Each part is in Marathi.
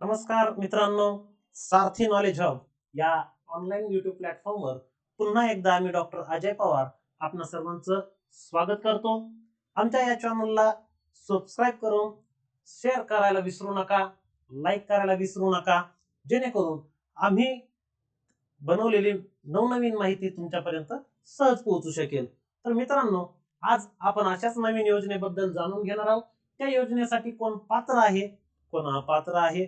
नमस्कार मित्रांनो सारथी नॉलेज हब या ऑनलाईन युट्यूब प्लॅटफॉर्मवर पुन्हा एकदा आम्ही डॉक्टर अजय पवार आपणा सर्वांचं स्वागत करतो. आमच्या या चॅनलला सबस्क्राईब करून शेअर करायला विसरू नका लाईक करायला विसरू नका जेणेकरून आम्ही बनवलेली नवनवीन माहिती तुमच्यापर्यंत सहज पोहोचू शकेल. तर मित्रांनो आज आपण अशाच नवीन योजनेबद्दल जाणून घेणार आहोत. त्या योजनेसाठी कोण पात्र आहे कोण अपात्र आहे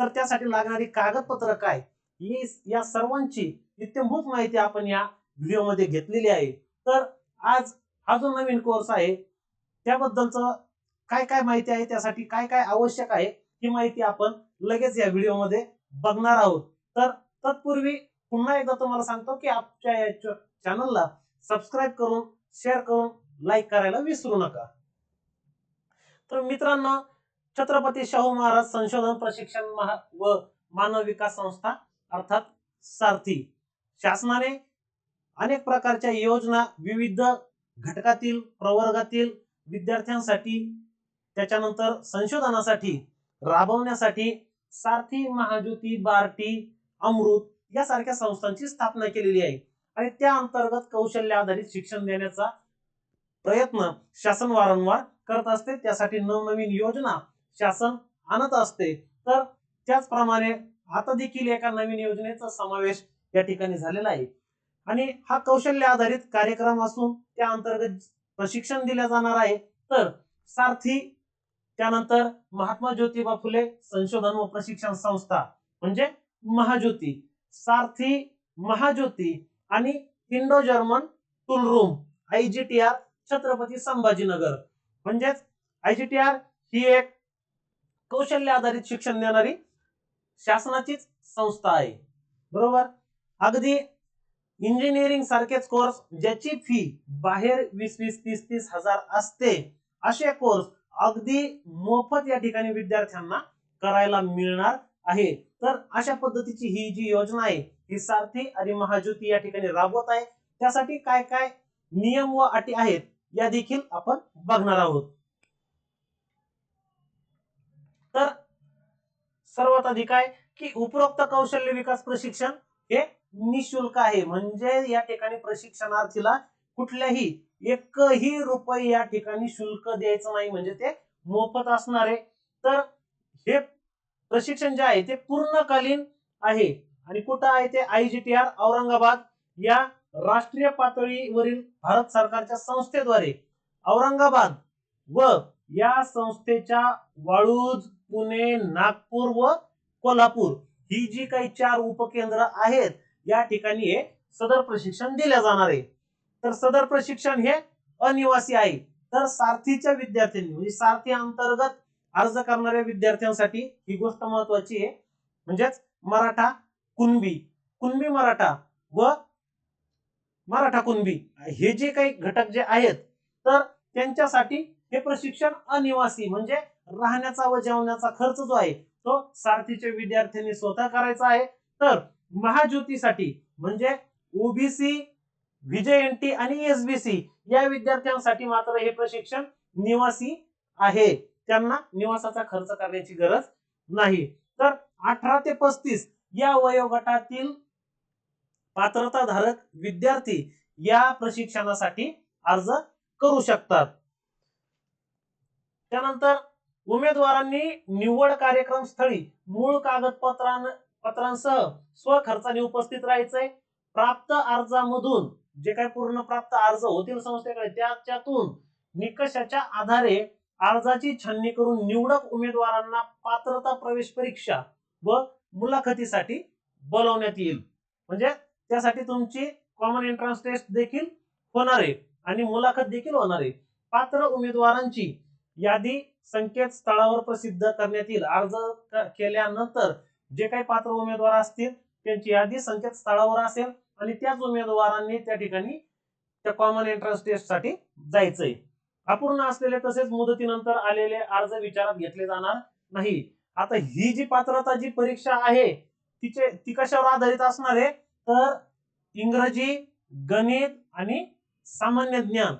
तर त्यासाठी लागणारी कागदपत्र काय? ही या सर्वांची इत्यंभूत माहिती आपण या व्हिडिओमध्ये घेतलेली आहे. तर आज हा जो नवीन कोर्स आहे त्याबद्दलच काय काय माहिती आहे? त्यासाठी काय काय आवश्यक आहे? ही माहिती आपण लगेच या व्हिडिओमध्ये बघणार आहोत. तर तत्पूर्वी पुन्हा एकदा तुम्हाला सांगतो की आमच्या या चॅनलला सबस्क्राईब करून शेअर करून लाईक करायला विसरू नका. तर मित्रांनो छत्रपती शाहू महाराज संशोधन प्रशिक्षण महा व मानव विकास संस्था अर्थात सारथी. शासनाने अनेक प्रकारच्या योजना विविध घटकातील प्रवर्गातील विद्यार्थ्यांसाठी त्याच्यानंतर संशोधनासाठी राबवण्यासाठी सारथी महाज्योती बार्टी अमृत यासारख्या संस्थांची स्थापना केलेली आहे. आणि त्या अंतर्गत कौशल्य आधारित शिक्षण देण्याचा प्रयत्न शासन वारंवार करत असते. त्यासाठी नवनवीन योजना शासन आणत असते तर त्याचप्रमाणे आता देखील एका नवीन योजनेचा समावेश या ठिकाणी झालेला आहे. आणि हा कौशल्य आधारित कार्यक्रम असून त्या अंतर्गत प्रशिक्षण दिले जाणार आहे. तर सारथी त्यानंतर महात्मा ज्योतिबा फुले संशोधन व प्रशिक्षण संस्था म्हणजे महाज्योती सारथी महाज्योती आणि Indo German tool room IGTR Chhatrapati Sambhajinagar. म्हणजेच आयजीटीआर ही एक कौशल्य आधारित शिक्षण देणारी शासनाचीच संस्था आहे. बरोबर? अगदी इंजिनिअरिंग सारखेच कोर्स ज्याची फी बाहेर वीस वीस तीस तीस हजार असते असे कोर्स अगदी मोफत या ठिकाणी विद्यार्थ्यांना करायला मिळणार आहे. तर अशा पद्धतीची ही जी योजना आहे ही सारथी आणि महाज्योती या ठिकाणी राबवत आहे. त्यासाठी काय काय नियम व अटी आहेत या देखील आपण बघणार आहोत तर सर्वात अधिक आहे की उपरोक्त कौशल्य विकास प्रशिक्षण हे निशुल्क आहे. म्हणजे या ठिकाणी प्रशिक्षणार्थीला कुठल्याही एकही रुपये या ठिकाणी शुल्क द्यायचं नाही. म्हणजे ते मोफत असणार आहे. तर हे प्रशिक्षण जे आहे ते पूर्णकालीन आहे. आणि कुठं आहे ते? आयजीटीआर औरंगाबाद या राष्ट्रीय पातळीवरील भारत सरकारच्या संस्थेद्वारे. औरंगाबाद व या संस्थेच्या वाळूज पुणे नागपूर व कोल्हापूर ही जी काही चार उपकेंद्र आहेत या ठिकाणी हे सदर प्रशिक्षण दिले जाणार आहे. तर सदर प्रशिक्षण हे अनिवासी आहे. तर सारथीच्या विद्यार्थ्यांनी म्हणजे सारथी अंतर्गत अर्ज करणाऱ्या विद्यार्थ्यांसाठी ही गोष्ट महत्वाची आहे. म्हणजेच मराठा कुणबी कुणबी मराठा व मराठा कुणबी हे जे काही घटक जे आहेत तर त्यांच्यासाठी हे प्रशिक्षण अनिवासी म्हणजे राहण्याचा व जेवण्याचा खर्च जो आहे तो सारथीच्या विद्यार्थ्यांनी स्वतः करायचा आहे. तर महाज्योतीसाठी म्हणजे ओबीसी व्हीजेएनटी आणि एसबीसी या विद्यार्थ्यांसाठी मात्र हे प्रशिक्षण निवासी आहे. त्यांना निवासाचा खर्च करण्याची गरज नाही. तर अठरा ते पस्तीस या वयोगटातील पात्रताधारक विद्यार्थी या प्रशिक्षणासाठी अर्ज करू शकतात. त्यानंतर उमेदवारांनी निवड कार्यक्रम स्थळी मूळ कागदपत्रां पत्रांसह स्वखर्चाने उपस्थित राहायचंय. प्राप्त अर्जामधून जे काही पूर्ण प्राप्त अर्ज होतील संस्थेकडे त्याच्यातून निकषाच्या आधारे अर्जाची छाननी करून निवडक उमेदवारांना पात्रता प्रवेश परीक्षा व मुलाखतीसाठी बोलवण्यात येईल. म्हणजे त्यासाठी तुमची कॉमन एंट्रन्स टेस्ट देखील होणार आहे आणि मुलाखत देखील होणार आहे. पात्र उमेदवारांची यादी संकेतस्थळावर प्रसिद्ध करण्यात येईल. अर्ज केल्यानंतर जे काही पात्र उमेदवार असतील त्यांची यादी संकेतस्थळावर असेल आणि त्याच उमेदवारांनी त्या ठिकाणी त्या कॉमन एंट्रन्स टेस्टसाठी जायचंय. अपूर्ण असलेले तसेच मुदतीनंतर आलेले अर्ज विचारात घेतले जाणार नाही. आता ही जी पात्रता जी परीक्षा आहे तिचे ती कशावर आधारित असणार आहे? तर इंग्रजी गणित आणि सामान्य ज्ञान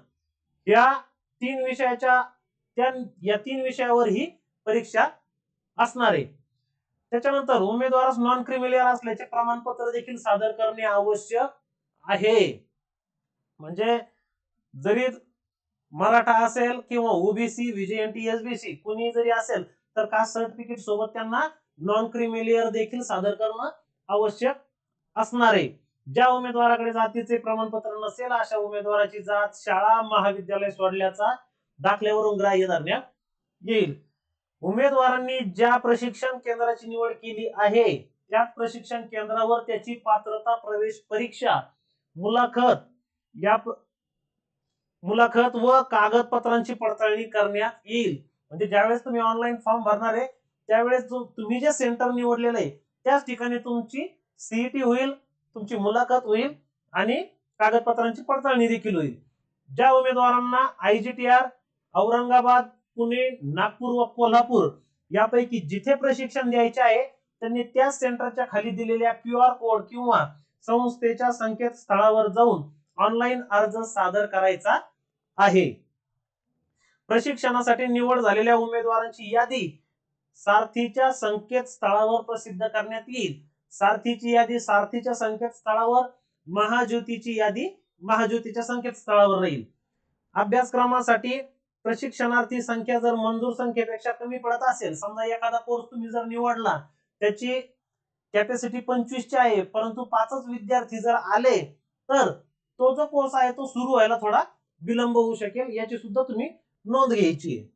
या तीन विषयाच्या त्या या तीन विषयावर ही परीक्षा असणार आहे. त्याच्यानंतर उमेदवारास नॉन क्रिमिलियर असल्याचे प्रमाणपत्र देखील सादर करणे आवश्यक आहे. म्हणजे जरी मराठा असेल किंवा ओबीसी व्हीजीएनटी एसबीसी कुणी जरी असेल तर कास्ट सर्टिफिकेट सोबत त्यांना नॉन क्रिमिलियर देखील सादर करणं आवश्यक असणार आहे. ज्या उमेदवाराकडे जातीचे प्रमाणपत्र नसेल अशा उमेदवाराची जात शाळा महाविद्यालय सोडल्याचा दाखल्यावरून ग्राह्य धरण्यात येईल. उमेदवारांनी ज्या प्रशिक्षण केंद्राची निवड केली आहे त्याच प्रशिक्षण केंद्रावर त्याची पात्रता प्रवेश परीक्षा मुलाखत या मुलाखत व कागदपत्रांची पडताळणी करण्यात येईल. म्हणजे ज्यावेळेस तुम्ही ऑनलाईन फॉर्म भरणार आहे त्यावेळेस तुम्ही जे सेंटर निवडलेलं आहे त्याच ठिकाणी तुमची सीईटी होईल तुमची मुलाखत होईल आणि कागदपत्रांची पडताळणी देखील होईल. ज्या उमेदवारांना आयजीटीआर औरंगाबाद पुणे नागपूर व कोल्हापूर यापैकी जिथे प्रशिक्षण द्यायचे आहे त्यांनी त्या सेंटरच्या खाली दिलेल्या क्यू आर कोड किंवा संस्थेच्या संकेतस्थळावर जाऊन ऑनलाईन अर्ज सादर करायचा आहे. प्रशिक्षणासाठी निवड झालेल्या उमेदवारांची यादी सारथीच्या संकेतस्थळावर प्रसिद्ध करण्यात येईल. सारथीची यादी सारथीच्या संकेतस्थळावर महाज्योतीची यादी महाज्योतीच्या संकेतस्थळावर राहील. अभ्यासक्रमासाठी प्रशिक्षणार्थी संख्या जर मंजूर संख्येपेक्षा कमी पडत असेल समजा एखादा कोर्स तुम्ही जर निवडला त्याची कॅपॅसिटी पंचवीसची आहे परंतु पाचच विद्यार्थी जर आले तर तो जो कोर्स आहे तो सुरू व्हायला थोडा विलंब होऊ शकेल याची सुद्धा तुम्ही नोंद घ्यायची आहे.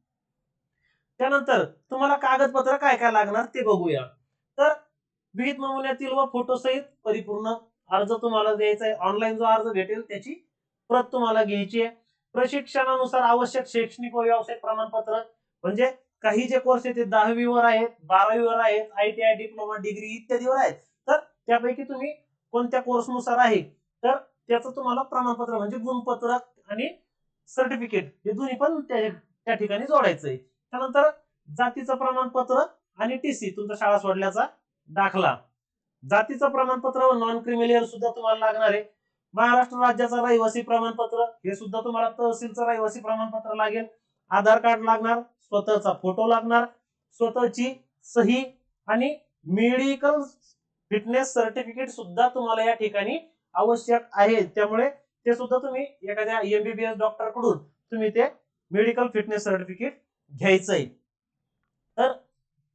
त्यानंतर तुम्हाला कागदपत्र काय काय लागणार ते बघूया. तर विहित नमुन्यातील व फोटोसहित परिपूर्ण अर्ज तुम्हाला द्यायचा आहे. ऑनलाईन जो अर्ज भेटेल त्याची प्रत तुम्हाला घ्यायची आहे. प्रशिक्षणानुसार आवश्यक शैक्षणिक व व्यावसायिक प्रमाणपत्र म्हणजे काही जे कोर्स आहेत ते दहावीवर आहेत बारावीवर आहेत आयटीआय डिप्लोमा डिग्री इत्यादीवर आहेत. तर त्यापैकी तुम्ही कोणत्या कोर्सनुसार आहे? तर त्याचं तुम्हाला प्रमाणपत्र म्हणजे गुणपत्रक आणि सर्टिफिकेट हे दोन्ही पण त्या ठिकाणी जोडायचं आहे. त्यानंतर जातीचं प्रमाणपत्र आणि टीसी तुमचा शाळा सोडल्याचा दाखला. जातीचं प्रमाणपत्र व नॉन क्रिमिलियर सुद्धा तुम्हाला लागणार आहे. महाराष्ट्र राज्याचा रहिवासी प्रमाणपत्र हे सुद्धा तुम्हाला तहसीलचं रहिवासी प्रमाणपत्र लागेल. आधार कार्ड लागणार स्वतःचा फोटो लागणार स्वतःची सही आणि मेडिकल फिटनेस सर्टिफिकेट सुद्धा तुम्हाला या ठिकाणी आवश्यक आहे. त्यामुळे ते सुद्धा तुम्ही एखाद्या एमबीबीएस डॉक्टरकडून तुम्ही ते मेडिकल फिटनेस सर्टिफिकेट घ्यायचंय. तर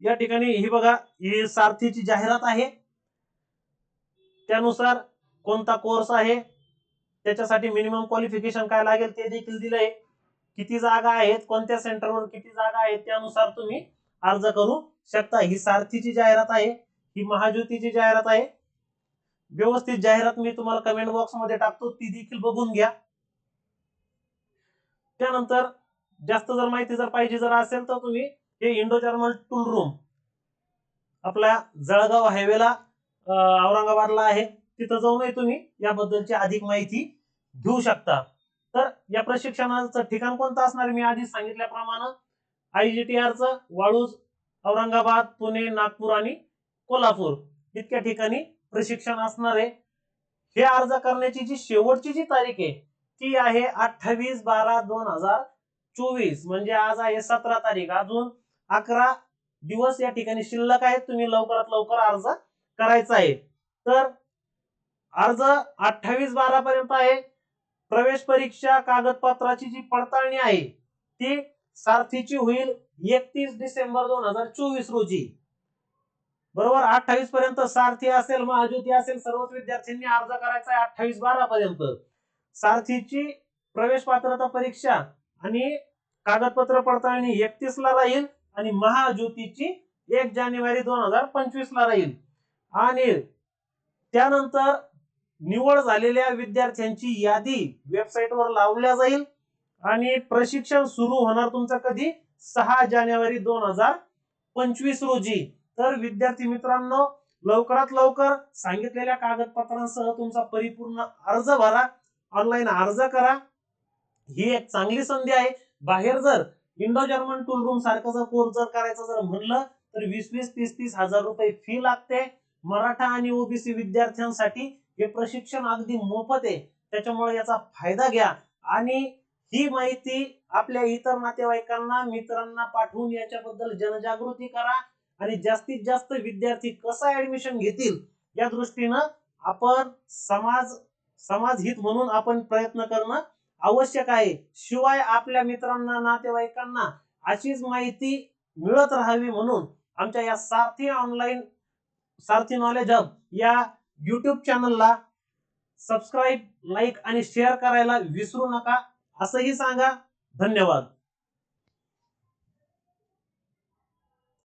या ठिकाणी ही बघा ही सारथीची जाहिरात आहे. त्यानुसार कोणता कोर्स आहे? त्याच्यासाठी मिनिमम क्वालिफिकेशन काय लागेल ते देखील दिलंय. किती जागा आहेत? कोणत्या सेंटरवर किती जागा आहेत? त्यानुसार तुम्ही अर्ज करू शकता. ही सारथीची जाहिरात आहे. ही महाज्योतीची जाहिरात आहे. व्यवस्थित जाहिरात मी तुम्हाला कमेंट बॉक्समध्ये टाकतो. ती देखील बघून घ्या. त्यानंतर जास्त जर माहिती जर पाहिजे जर असेल तर तुम्ही हे इंडो जर्मल टूल रूम आपल्या जळगाव हायवेला औरंगाबादला आहे. तिथं जाऊनही तुम्ही याबद्दलची अधिक माहिती घेऊ शकता. तर या प्रशिक्षणाचं ठिकाण कोणतं असणार मी आधी सांगितल्याप्रमाणे आयजीटीआरचं वाळूज औरंगाबाद पुणे नागपूर आणि कोल्हापूर इतक्या ठिकाणी प्रशिक्षण असणार आहे. हे अर्ज करण्याची जी शेवटची जी तारीख आहे ती आहे अठ्ठावीस बारा दोन हजार चोवीस. म्हणजे आज आहे सतरा तारीख. अजून अकरा दिवस या ठिकाणी शिल्लक आहेत. तुम्ही लवकरात लवकर अर्ज करायचा आहे. तर अर्ज अठ्ठावीस बारा पर्यंत आहे. प्रवेश परीक्षा कागदपत्राची जी पडताळणी आहे ती सारथीची होईल एकतीस डिसेंबर दोन हजार चोवीस रोजी. बरोबर अठ्ठावीस पर्यंत सारथी असेल महाज्योती असेल सर्वच विद्यार्थ्यांनी अर्ज करायचा आहे अठ्ठावीस बारा पर्यंत. सारथीची प्रवेश पात्रता परीक्षा आणि कागदपत्र पडताळणी एकतीस ला राहील आणि महाज्योतीची एक जानेवारी दोन हजार पंचवीस ला राहील. आणि त्यानंतर निवड झालेल्या विद्यार्थ्यांची यादी वेबसाईटवर लावल्या जाईल. आणि प्रशिक्षण सुरू होणार तुमचं कधी? सहा जानेवारी दोन हजार पंचवीस रोजी. तर विद्यार्थी मित्रांनो लवकरात लवकर सांगितलेल्या कागदपत्रांसह तुमचा परिपूर्ण अर्ज भरा. ऑनलाईन अर्ज करा. ही एक चांगली संधी आहे. बाहेर जर इंडो जर्मन टूल रूम सारखा जर कोर्स जर करायचा जर म्हणलं तर वीस वीस तीस तीस हजार रुपये फी लागते. मराठा आणि ओबीसी विद्यार्थ्यांसाठी हे प्रशिक्षण अगदी मोफत आहे. त्याच्यामुळे याचा फायदा घ्या. आणि ही माहिती आपल्या इतर नातेवाईकांना मित्रांना पाठवून याच्याबद्दल जनजागृती करा. आणि जास्तीत जास्त विद्यार्थी कसा ऍडमिशन घेतील या दृष्टीनं आपण समाज समाज हित म्हणून आपण प्रयत्न करणं आवश्यक आहे. शिवाय आपल्या मित्रांना नातेवाईकांना अशीच माहिती मिळत राहावी म्हणून आमच्या या Sarathi online Sarathi knowledge hub या युट्यूब चॅनलला सबस्क्राईब लाईक आणि शेअर करायला विसरू नका. असंही सांगा. धन्यवाद.